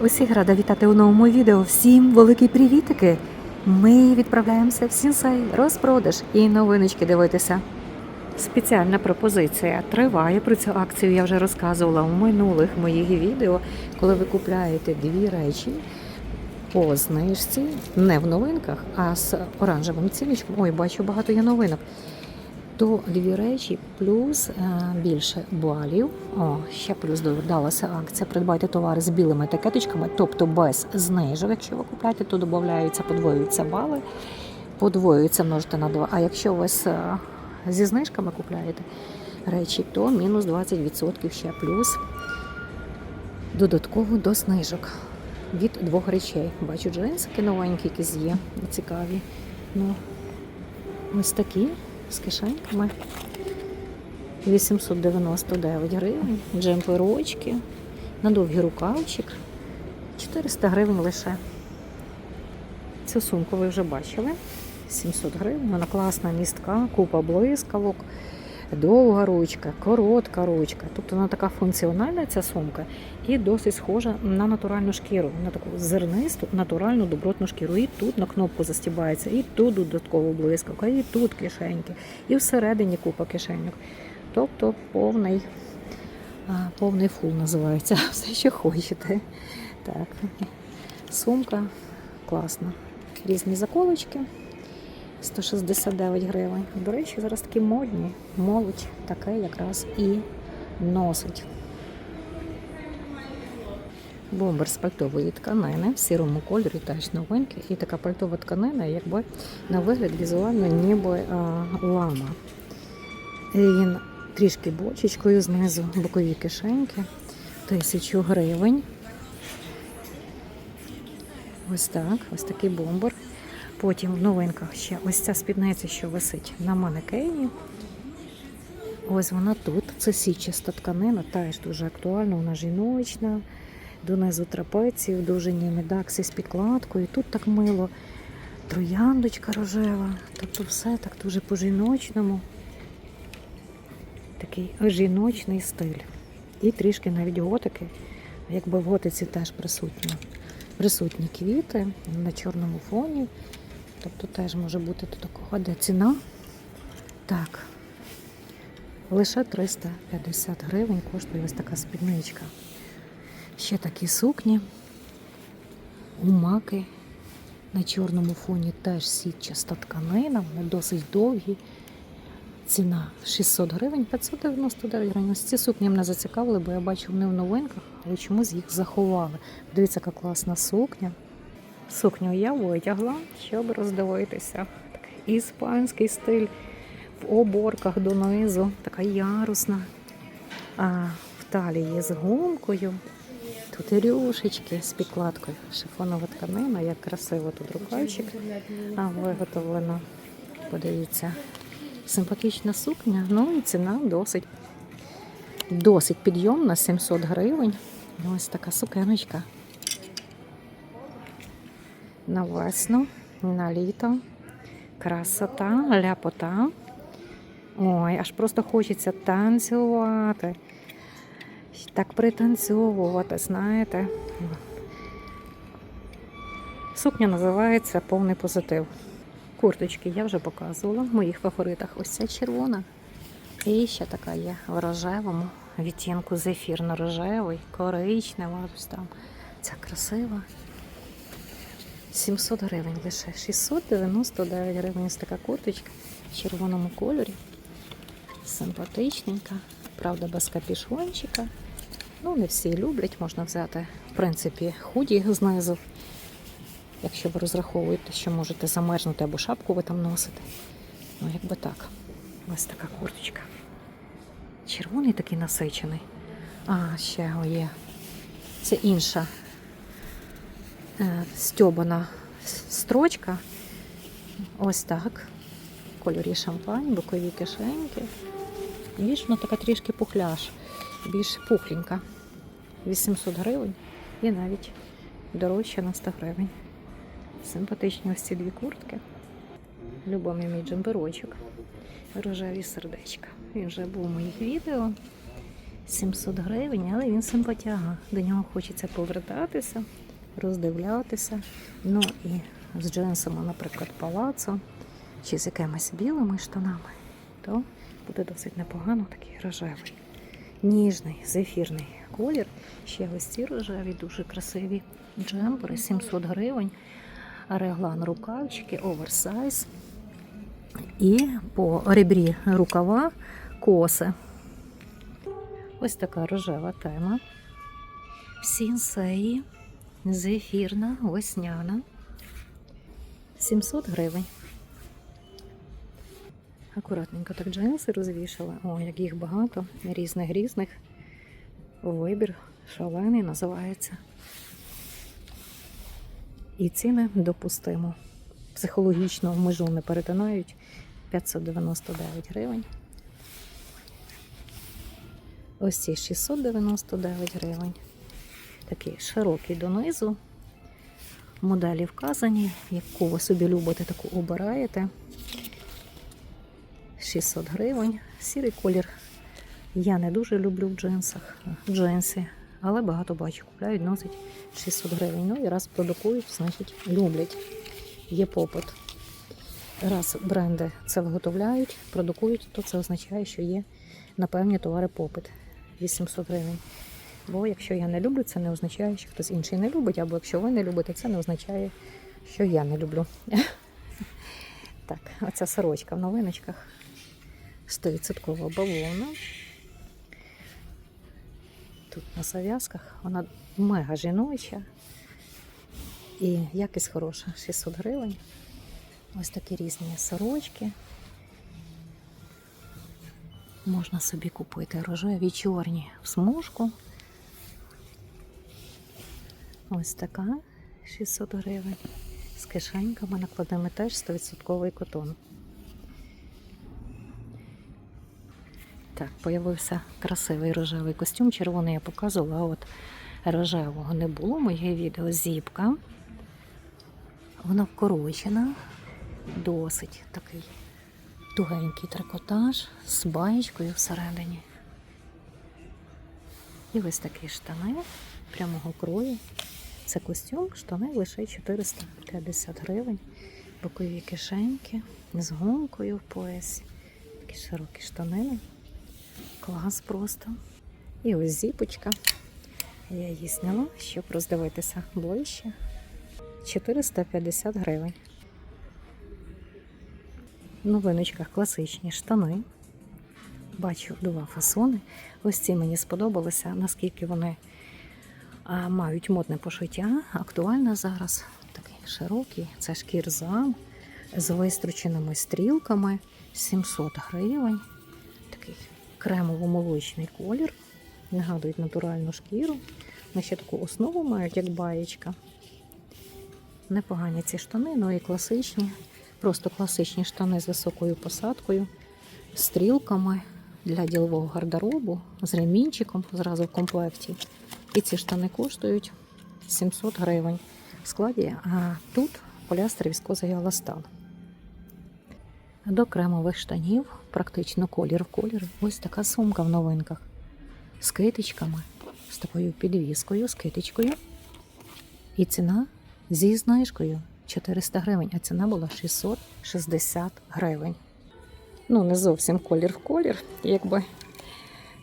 Усіх рада вітати у новому відео. Всім великі привітики! Ми відправляємося в Сінсай, розпродаж і новиночки дивитися. Спеціальна пропозиція триває. Про цю акцію я вже розказувала у минулих моїх відео, коли ви купляєте дві речі по знижці, не в новинках, а з оранжевим ціночком. Ой, бачу, багато є новинок. То дві речі плюс е, більше балів. О, ще плюс додалася акція. Придбайте товари з білими етикеточками, тобто без знижок. Якщо ви купляєте, то додаються, подвоюються бали, подвоюються множити на два. А якщо ви з, е, зі знижками купляєте речі, то мінус 20% ще плюс додатково до знижок від двох речей. Бачу джинсики новенькі, якісь є, цікаві. Ну, ось такі з кишеньками. 899 гривень, джемперочки, на довгий рукавчик. 400 гривень лише. Цю сумку ви вже бачили. 700 гривень. Вона класна містка, купа блискавок, довга ручка, коротка ручка. Тобто вона така функціональна ця сумка і досить схожа на натуральну шкіру, на таку зернисту, натуральну добротну шкіру. І тут на кнопку застібається, і тут додатково блискавка, і тут кишеньки, і всередині купа кишеньок. Тобто повний, повний фул називається. Все, що хочете. Так. Сумка класна. Різні заколочки. 169 гривень. До речі, зараз такі модні. Молодь таке якраз і носить. Бомбер з пальтової тканини в сірому кольорі, теж новинки. І така пальтова тканина, якби на вигляд візуально ніби а, лама. І Він трішки бочечкою знизу, бокові кишеньки. Тисячу гривень. Ось так, ось такий бомбер. Потім в новинках ще ось ця спідниця, що висить на манекені. Ось вона тут. Це січаста тканина, теж дуже актуальна, вона жіночна, донизу трапеції, довжині медаксі з підкладкою. Тут так мило. Трояндочка рожева. Тобто все так дуже по-жіночному. Такий жіночний стиль. І трішки навіть готики, якби в готиці теж присутні. Присутні квіти на чорному фоні. Тобто теж може бути до такого, де ціна. Так. Лише 350 гривень коштує ось така спідничка. Ще такі сукні. Умаки на чорному фоні теж сітчаста тканина, вони досить довгі. Ціна 600 гривень, 599 гривень. Ось ці сукні мене зацікавили, бо я бачу вони в новинках, але чомусь їх заховали. Дивіться, яка класна сукня. Сукню я витягла, щоб роздивитися. Такий іспанський стиль в оборках донизу, така ярусна. А в талії з гумкою. Тут і рюшечки з підкладкою. Шифонова тканина, як красиво тут рукавчик виготовлено. Подивіться. Симпатична сукня, ну і ціна досить, досить підйомна, 700 гривень. Ось така сукеночка. На весну, на літо. Красота, ляпота. Ой, аж просто хочеться танцювати. Так пританцьовувати, знаєте. Сукня називається повний позитив. Курточки я вже показувала в моїх фаворитах. Ось ця червона. І ще така є в рожевому відтінку зефірно-рожевий, коричнева. Ось там. Ця красива. 700 гривень лише. 699 гривень ось така курточка в червоному кольорі. Симпатичненька. Правда, без капішончика. Ну, не всі люблять, можна взяти, в принципі, худі знизу. Якщо ви розраховуєте, що можете замерзнути або шапку ви там носите. Ну, якби так. Ось така курточка. Червоний такий насичений. А, ще є. Це інша стьобана строчка. Ось так. Кольорі шампань, бокові кишеньки. Більш вона така трішки пухляш, більш пухленька. 800 гривень і навіть дорожче на 100 гривень. Симпатичні ось ці дві куртки. Любомий мій джемперочок. Рожеві сердечка. Він вже був у моїх відео. 700 гривень, але він симпатяга. До нього хочеться повертатися, роздивлятися. Ну і з джинсами, наприклад, палацо чи з якимись білими штанами, то буде досить непогано такий рожевий. Ніжний, зефірний колір. Ще ось ці рожеві, дуже красиві джемпери, 700 гривень. Реглан рукавчики, оверсайз. І по ребрі рукава коси. Ось така рожева тема. Сінсеї, зефірна, весняна. 700 гривень. Акуратненько так джинси розвішала. О, як їх багато, різних різних. Вибір шалений називається. І ціни допустимо. Психологічно в межу не перетинають 599 гривень. Ось ці 699 гривень. Такий широкий донизу. Моделі вказані, яку ви собі любите, таку обираєте. 600 гривень. Сірий колір. Я не дуже люблю в джинсах, джинси, але багато бачу. Купляють, носять 600 гривень. Ну і раз продукують, значить люблять. Є попит. Раз бренди це виготовляють, продукують, то це означає, що є на певні товари попит 800 гривень. Бо якщо я не люблю, це не означає, що хтось інший не любить, або якщо ви не любите, це не означає, що я не люблю. Так, оця сорочка в новиночках. 100% бавовна. Тут на зав'язках вона мега жіноча. І якість хороша, 600 гривень. Ось такі різні сорочки. Можна собі купити рожеві чорні в смужку. Ось така 600 гривень. З кишеньками накладемо теж 100% котон. Так, появився красивий рожевий костюм. Червоний я показувала, а от рожевого не було. Моє відео зіпка. Вона вкорочена, досить такий тугенький трикотаж з баєчкою всередині. І ось такі штани прямого крою. Це костюм, штани лише 450 гривень, бокові кишеньки з гумкою в поясі. Такі широкі штанини. Клас просто. І ось зіпочка. Я її зняла, щоб роздивитися ближче. 450 гривень. В новиночках класичні штани. Бачу два фасони. Ось ці мені сподобалися, наскільки вони мають модне пошиття. Актуально зараз такий широкий. Це шкірзам з вистроченими стрілками. 700 гривень. Такий кремово-молочний колір. Нагадують натуральну шкіру. Вони ще таку основу мають, як баєчка. Непогані ці штани, ну і класичні. Просто класичні штани з високою посадкою, стрілками для ділового гардеробу, з ремінчиком зразу в комплекті. І ці штани коштують 700 гривень в складі, а тут полястер віскоза і еластан. До кремових штанів, практично колір в колір, ось така сумка в новинках з китичками, з такою підвіскою, з китичкою. І ціна зі знижкою 400 гривень, а ціна була 660 гривень. Ну, не зовсім колір в колір, якби.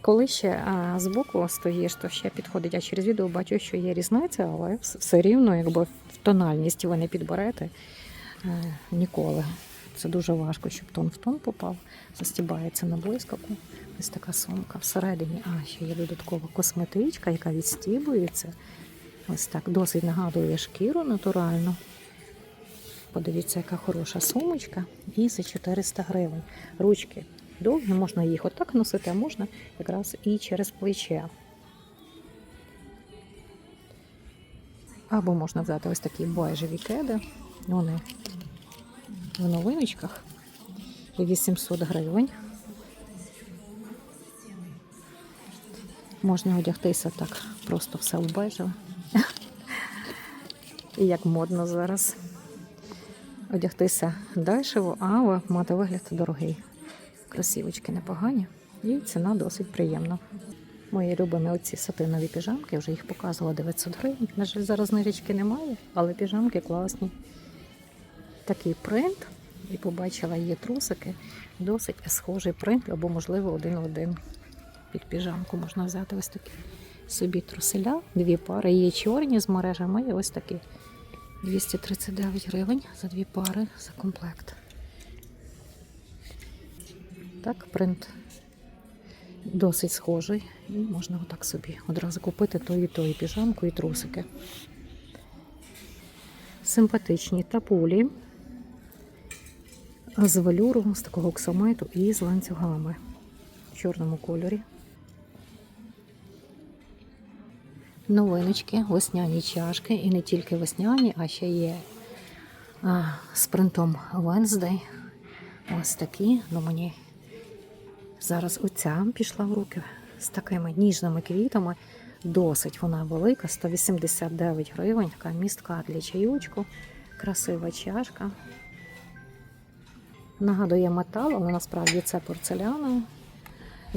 Коли ще а, збоку стоїш, то ще підходить. А через відео бачу, що є різниця, але все рівно, якби в тональність ви не підберете е, ніколи. Це дуже важко, щоб тон в тон попав. Застібається на блискавку. Ось така сумка всередині. А, ще є додаткова косметичка, яка відстібується. Ось так досить нагадує шкіру натуральну. Подивіться, яка хороша сумочка. І за 400 гривень. Ручки довгі, можна їх отак носити, а можна якраз і через плече. Або можна взяти ось такі байжеві кеди. Вони в новиночках. 800 гривень. Можна одягтися так, просто все в бежеве. І як модно зараз. Одягтися дешево, але мати вигляд дорогий. Красивочки непогані. І ціна досить приємна. Мої любимі оці сатинові піжамки, я вже їх показувала 900 гривень. На жаль, зараз знижечки немає, але піжамки класні. Такий принт. І побачила є трусики. Досить схожий принт, або, можливо, один в один. Під піжамку можна взяти ось такі собі труселя. Дві пари. Є чорні з мережами, і ось такі. 239 гривень за дві пари за комплект. Так, принт досить схожий. І можна отак собі одразу купити то і то, і піжамку, і трусики. Симпатичні тапулі з валюру, з такого оксамиту і з ланцюгами в чорному кольорі. Новиночки, весняні чашки, і не тільки весняні, а ще є а, з принтом Wednesday. Ось такі. Ну мені зараз оця пішла в руки з такими ніжними квітами. Досить вона велика, 189 гривень. Така містка для чайочку. Красива чашка. Нагадує метал, але насправді це порцеляна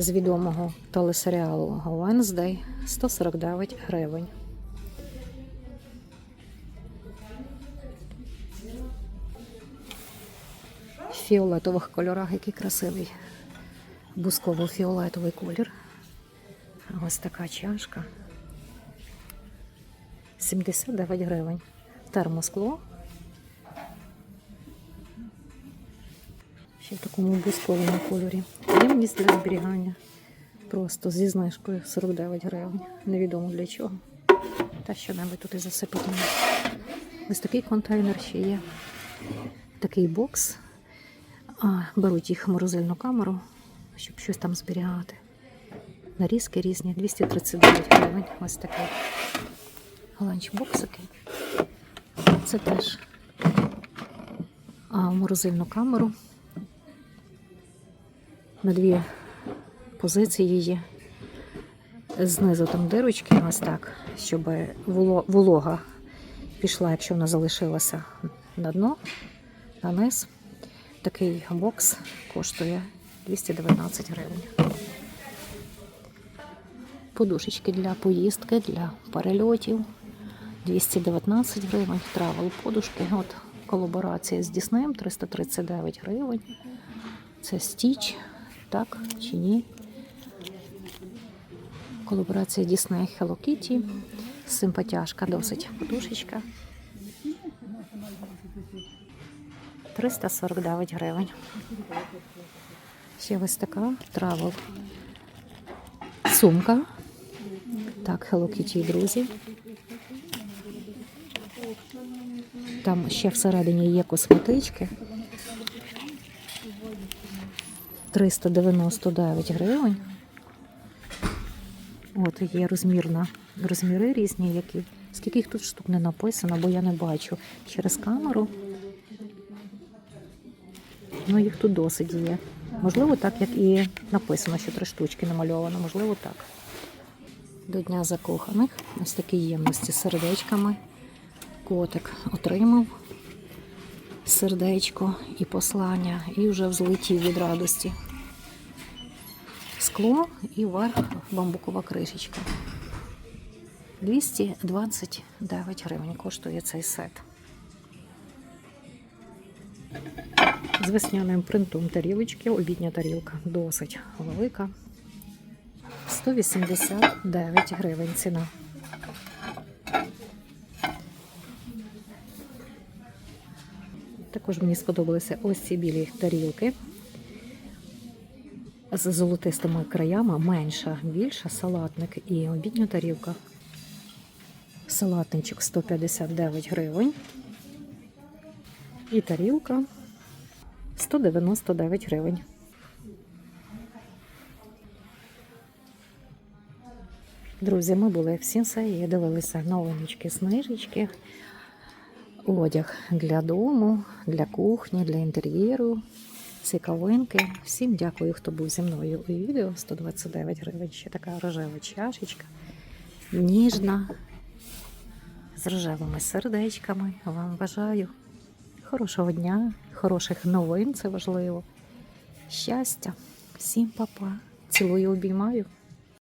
з відомого телесеріалу Wednesday 149 гривень. В фіолетових кольорах, який красивий бусково-фіолетовий колір. Ось така чашка. 79 гривень. Термоскло. Ще в такому бусковому кольорі. Ємність для зберігання. Просто зі знижкою 49 гривень. Невідомо для чого. Та що-небудь тут і засипати. Ось такий контейнер ще є. Такий бокс. А, беруть їх в морозильну камеру, щоб щось там зберігати. Нарізки різні, 239 гривень. Ось такий ланчбоксики. Це теж а, в морозильну камеру. На дві позиції є. Знизу там дирочки, ось так, щоб волога пішла, якщо вона залишилася на дно, на низ. Такий бокс коштує 219 гривень. Подушечки для поїздки, для перельотів 219 гривень. Травел подушки. От колаборація з Діснеєм 339 гривень. Це стіч, так чи ні? Колаборація Disney Hello Kitty. Симпатяшка, досить подушечка. 349 гривень. Ще ось така травел. Сумка. Так, Hello Kitty, друзі. Там ще всередині є косметички. 399 гривень. От є розмірна, розміри різні, які. Скільки їх тут штук не написано, бо я не бачу через камеру. Ну, їх тут досить є. Можливо, так, як і написано, що три штучки намальовано, можливо, так. До Дня закоханих. Ось такі ємності з сердечками. Котик отримав сердечко і послання, і вже взлетів від радості. Скло і вверх бамбукова кришечка. 229 гривень коштує цей сет. З весняним принтом тарілочки, обідня тарілка досить велика. 189 гривень ціна. Також мені сподобалися ось ці білі тарілки з золотистими краями, менша, більша, салатник і обідня тарілка. Салатничок 159 гривень. І тарілка 199 гривень. Друзі, ми були в Сінсеї, дивилися новиночки, снижечки, одяг для дому, для кухні, для інтер'єру, цікавинки. Всім дякую, хто був зі мною у відео. 129 гривень. Ще така рожева чашечка, ніжна, з рожевими сердечками. Вам бажаю хорошого дня, хороших новин, це важливо. Щастя, всім па-па. Цілую, обіймаю.